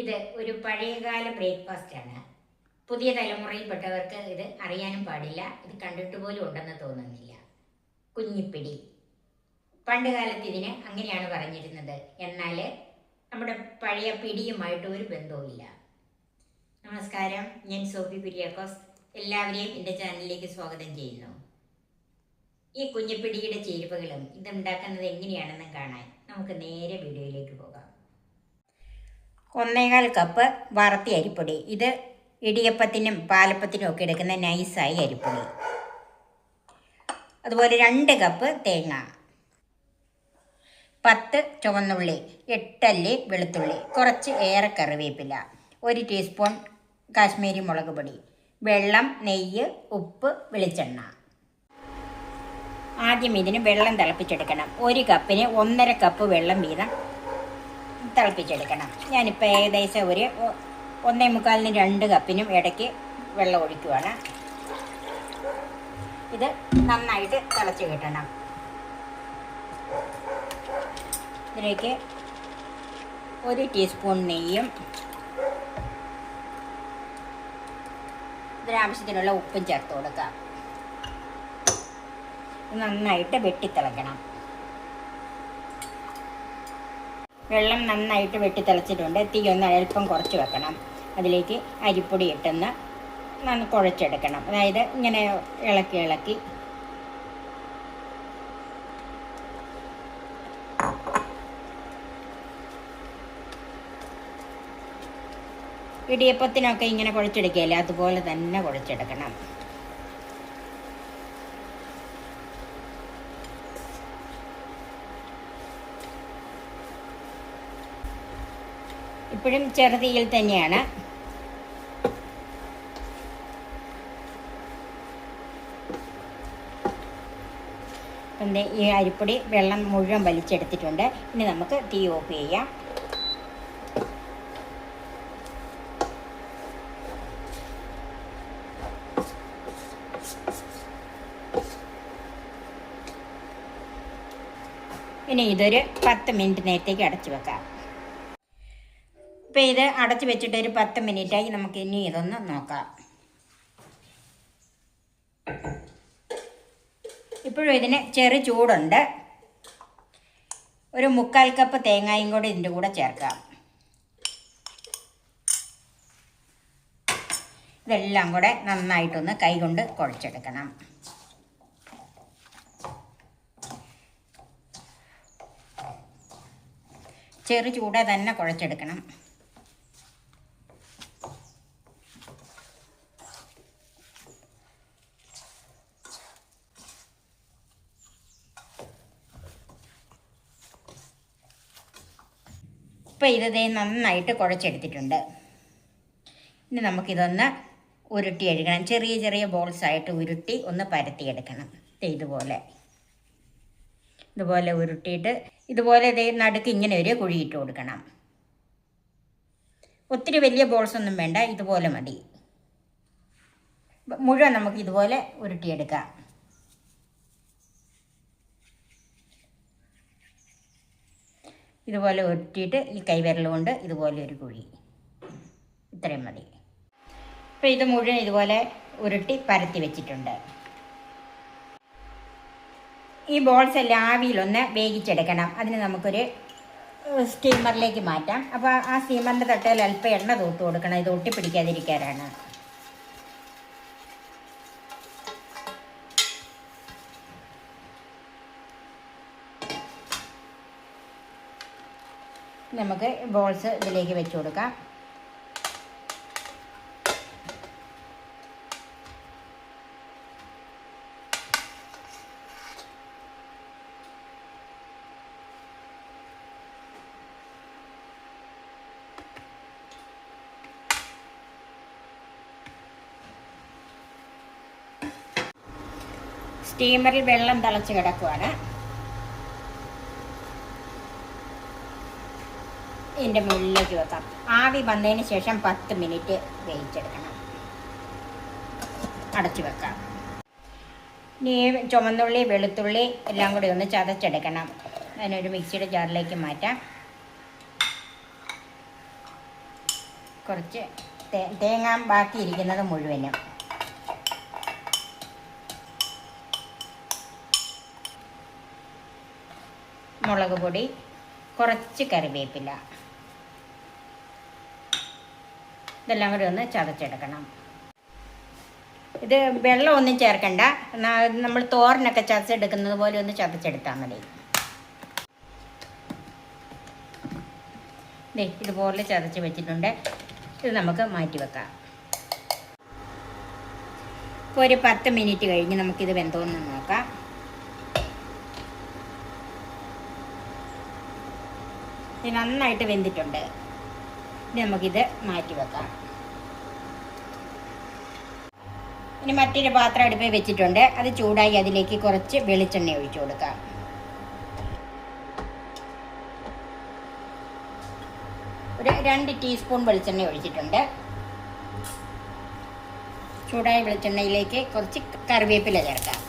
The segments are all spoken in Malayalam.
ഇത് ഒരു പഴയകാല ബ്രേക്ക്ഫാസ്റ്റ് ആണ് പുതിയ തലമുറയിൽപ്പെട്ടവർക്ക് ഇത് അറിയാനും പാടില്ല. ഇത് കണ്ടിട്ട് പോലും ഉണ്ടെന്ന് തോന്നുന്നില്ല. കുഞ്ഞിപ്പിടി. പണ്ട് കാലത്ത് ഇതിന് അങ്ങനെയാണ് പറഞ്ഞിരുന്നത്. എന്നാൽ നമ്മുടെ പഴയ പിടിയുമായിട്ട് ഒരു ബന്ധവുമില്ല. നമസ്കാരം. ഞാൻ സോഫി പിരിയാക്കോസ് എല്ലാവരെയും എന്റെ ചാനലിലേക്ക് സ്വാഗതം ചെയ്യുന്നു. ഈ കുഞ്ഞിപ്പിടിയുടെ ചേരുവകളും ഇതുണ്ടാക്കുന്നത് എങ്ങനെയാണെന്നും കാണാൻ നമുക്ക് നേരെ വീഡിയോയിലേക്ക് പോകാം. ഒന്നേകാൽ കപ്പ് വറുത്തി അരിപ്പൊടി. ഇത് ഇടിയപ്പത്തിനും പാലപ്പത്തിനും ഒക്കെ എടുക്കുന്ന നൈസായി അരിപ്പൊടി. അതുപോലെ രണ്ട് കപ്പ് തേങ്ങ. പത്ത് ചുവന്നുള്ളി എട്ടല്ലി വെളുത്തുള്ളി കുറച്ച് ഏറെ കറിവേപ്പില ഒരു ടീസ്പൂൺ കാശ്മീരി മുളക് പൊടി വെള്ളം നെയ്യ് ഉപ്പ് വെളിച്ചെണ്ണ. ആദ്യം ഇതിന് വെള്ളം തിളപ്പിച്ചെടുക്കണം. ഒരു കപ്പിന് ഒന്നര കപ്പ് വെള്ളം വീതം തിളപ്പിച്ചെടുക്കണം. ഞാനിപ്പോൾ ഏകദേശം ഒരു ഒന്നേ മുക്കാലിന് രണ്ട് കപ്പിനും ഇടയ്ക്ക് വെള്ളം ഒഴിക്കുവാണ്. ഇത് നന്നായിട്ട് തിളച്ച് കിട്ടണം. ഇതിലേക്ക് ഒരു ടീസ്പൂൺ നെയ്യും ഇതിനാവശ്യത്തിനുള്ള ഉപ്പും ചേർത്ത് കൊടുക്കാം. നന്നായിട്ട് വെട്ടിത്തിളക്കണം. വെള്ളം നന്നായിട്ട് വെട്ടി വെട്ടിത്തിളച്ചിട്ടുണ്ട്. തീ ഒന്ന് അല്പം കുറച്ച് വെക്കണം. അതിലേക്ക് അരിപ്പൊടി ഇട്ടെന്ന് നന്ന് കുഴച്ചെടുക്കണം. അതായത് ഇങ്ങനെ ഇളക്കി ഇളക്കി. ഇടിയപ്പത്തിനൊക്കെ ഇങ്ങനെ കുഴച്ചെടുക്കുകയല്ലേ? അതുപോലെ തന്നെ കുഴച്ചെടുക്കണം. ഇപ്പോഴും ചെറുതീയിൽ തന്നെയാണ്. പിന്നെ ഈ അരിപ്പൊടി വെള്ളം മുഴുവൻ വലിച്ചെടുത്തിട്ടുണ്ട്. ഇനി നമുക്ക് തീ ഓഫ് ചെയ്യാം. ഇനി ഇതൊരു പത്ത് മിനിറ്റ് നേരത്തേക്ക് അടച്ചു വെക്കാം. ഇപ്പം ഇത് അടച്ചു വെച്ചിട്ട് ഒരു പത്ത് മിനിറ്റായി നമുക്ക് ഇനി ഇതൊന്ന് നോക്കാം. ഇപ്പോഴും ഇതിന് ചെറു ചൂടുണ്ട്. ഒരു മുക്കാൽ കപ്പ് തേങ്ങായും കൂടി ഇതിന്റെ കൂടെ ചേർക്കാം. ഇതെല്ലാം കൂടെ നന്നായിട്ടൊന്ന് കൈകൊണ്ട് കുഴച്ചെടുക്കണം. ചെറു ചൂടെ തന്നെ കുഴച്ചെടുക്കണം. ഇപ്പം ഇത് നന്നായിട്ട് കുഴച്ചെടുത്തിട്ടുണ്ട്. ഇനി നമുക്കിതൊന്ന് ഉരുട്ടി എടുക്കണം. ചെറിയ ചെറിയ ബോൾസ് ആയിട്ട് ഉരുട്ടി ഒന്ന് പരത്തിയെടുക്കണം. ഇതുപോലെ. ഇതുപോലെ ഉരുട്ടിയിട്ട് ഇതുപോലെ ഇതേ നടുക്ക് ഇങ്ങനെ ഒരു കുഴിയിട്ട് കൊടുക്കണം. ഒത്തിരി വലിയ ബോൾസ് ഒന്നും വേണ്ട. ഇതുപോലെ മതി. മുഴുവൻ നമുക്ക് ഇതുപോലെ ഉരുട്ടിയെടുക്കാം. ഇതുപോലെ ഒറ്റിയിട്ട് ഈ കൈവിരൽ കൊണ്ട് ഇതുപോലെ ഒരു കുഴി. ഇത്രയും മതി. അപ്പോൾ ഇത് മുഴുവൻ ഇതുപോലെ ഉരുട്ടി പരത്തി വെച്ചിട്ടുണ്ട്. ഈ ബോൾസ് എല്ലാം ആവിയിലൊന്ന് വേവിച്ചെടുക്കണം. അതിന് നമുക്കൊരു സ്റ്റീമറിലേക്ക് മാറ്റാം. അപ്പോൾ ആ സ്റ്റീമറിന്റെ തട്ടയിൽ അല്പം എണ്ണ തൂത്ത് കൊടുക്കണം. ഇത് ഒട്ടിപ്പിടിക്കാതിരിക്കാനാണ്. നമുക്ക് ബോൾസ് ഇതിലേക്ക് വെച്ച് കൊടുക്കാം. സ്റ്റീമറിൽ വെള്ളം തിളച്ച് കിടക്കുവാണ്. ഇതിന്റെ മുകളിലേക്ക് വെക്കാം. ആവി വന്നതിന് ശേഷം പത്ത് മിനിറ്റ് വേവിച്ചെടുക്കണം. അടച്ചു വെക്കാം. ഇനി ചുമന്നുള്ളി വെളുത്തുള്ളി എല്ലാം കൂടി ഒന്ന് ചതച്ചെടുക്കണം. അതിനൊരു മിക്സിയുടെ ജാറിലേക്ക് മാറ്റാം. കുറച്ച് തേങ്ങ ബാക്കിയിരിക്കുന്നത് മുഴുവനും. മുളക് പൊടി കുറച്ച് കറിവേപ്പില. ഇതെല്ലാം കൂടി ഒന്ന് ചതച്ചെടുക്കണം. ഇത് വെള്ളം ഒന്നും ചേർക്കണ്ട. നമ്മൾ തോരനൊക്കെ ചതച്ചെടുക്കുന്നത് പോലെ ഒന്ന് ചതച്ചെടുത്താൽ മതി. ദേ ഇതുപോലെ ചതച്ച് വെച്ചിട്ടുണ്ട്. ഇത് നമുക്ക് മാറ്റി വെക്കാം. ഒരു പത്ത് മിനിറ്റ് കഴിഞ്ഞ് നമുക്കിത് വെന്തോന്ന് നോക്കാം. ഇത് നന്നായിട്ട് വെന്തിട്ടുണ്ട്. നമുക്കിത് മാറ്റി വെക്കാം. ഇനി മറ്റൊരു പാത്രം അടുപ്പിൽ വെച്ചിട്ടുണ്ട്. അത് ചൂടായി അതിലേക്ക് കുറച്ച് വെളിച്ചെണ്ണ ഒഴിച്ചു കൊടുക്കാം. ഒരു രണ്ട് ടീസ്പൂൺ വെളിച്ചെണ്ണ ഒഴിച്ചിട്ടുണ്ട്. ചൂടായ വെളിച്ചെണ്ണയിലേക്ക് കുറച്ച് കറിവേപ്പില ചേർക്കാം.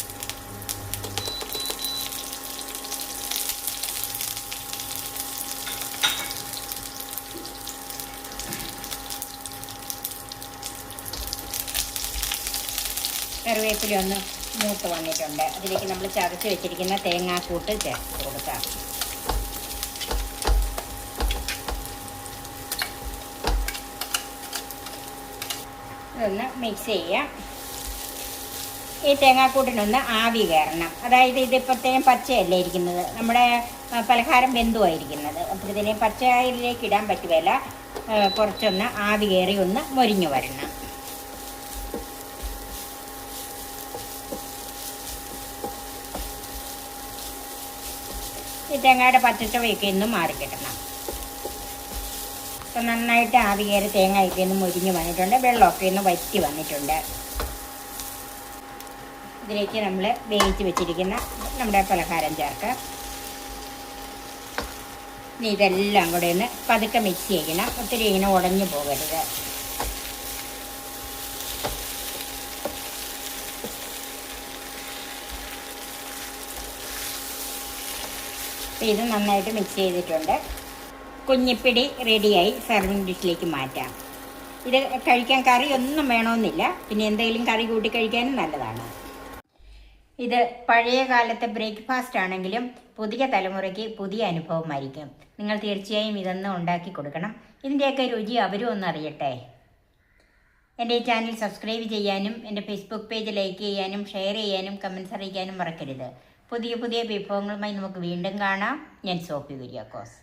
കറിവേപ്പില ഒന്ന് മൂത്ത് വന്നിട്ടുണ്ട്. അതിലേക്ക് നമ്മൾ ചതച്ച് വെച്ചിരിക്കുന്ന തേങ്ങാക്കൂട്ട് ചേർത്ത് കൊടുക്കാം. ഇതൊന്ന് മിക്സ് ചെയ്യാം. ഈ തേങ്ങാക്കൂട്ടിനൊന്ന് ആവി കയറണം. അതായത് ഇതിപ്പോഴത്തേനും പച്ചയല്ലേ ഇരിക്കുന്നത്? നമ്മുടെ പലഹാരം ബന്ധുവായിരിക്കുന്നത്. അപ്പോൾ ഇതിനെ പച്ചയിലേക്ക് ഇടാൻ പറ്റുകയില്ല. കുറച്ചൊന്ന് ആവി കയറി ഒന്ന് മൊരിഞ്ഞു വരണം. ഈ തേങ്ങയുടെ പച്ചച്ചവയൊക്കെ ഒന്ന് മാറിക്കിട്ടണം. ഇപ്പം നന്നായിട്ട് ആവി കയറി ഒന്ന് മുരിഞ്ഞ് വന്നിട്ടുണ്ട്. വെള്ളമൊക്കെ ഒന്ന് വറ്റി വന്നിട്ടുണ്ട്. ഇതിലേക്ക് നമ്മൾ വേവിച്ച് വെച്ചിരിക്കുന്ന നമ്മുടെ പലഹാരം ചേർക്കാം. ഇനി ഇതെല്ലാം കൂടെ ഒന്ന് പതുക്കെ മിക്സ് ചെയ്യണം. ഒത്തിരി ഇങ്ങനെ ഉടഞ്ഞു പോകരുത്. ഇത് നന്നായിട്ട് മിക്സ് ചെയ്തിട്ടുണ്ട്. കുഞ്ഞിപ്പിടി റെഡിയായി സർവിങ് ഡിഷിലേക്ക് മാറ്റാം. ഇത് കഴിക്കാൻ കറി ഒന്നും വേണമെന്നില്ല. പിന്നെ എന്തെങ്കിലും കറി കൂട്ടി കഴിക്കാനും നല്ലതാണ്. ഇത് പഴയ കാലത്തെ ബ്രേക്ക്ഫാസ്റ്റ് ആണെങ്കിലും പുതിയ തലമുറയ്ക്ക് പുതിയ അനുഭവമായിരിക്കും. നിങ്ങൾ തീർച്ചയായും ഇതൊന്ന് ഉണ്ടാക്കി കൊടുക്കണം. ഇതിന്റെയൊക്കെ രുചി അവരും ഒന്ന് അറിയട്ടെ. എന്റെ ഈ ചാനൽ സബ്സ്ക്രൈബ് ചെയ്യാനും എന്റെ ഫേസ്ബുക്ക് പേജ് ലൈക്ക് ചെയ്യാനും ഷെയർ ചെയ്യാനും കമൻസ് അറിയിക്കാനും മറക്കരുത്. പുതിയ പുതിയ വിഭവങ്ങളുമായി നമുക്ക് വീണ്ടും കാണാം. ഞാൻ സോഫി കുര്യാക്കോസ്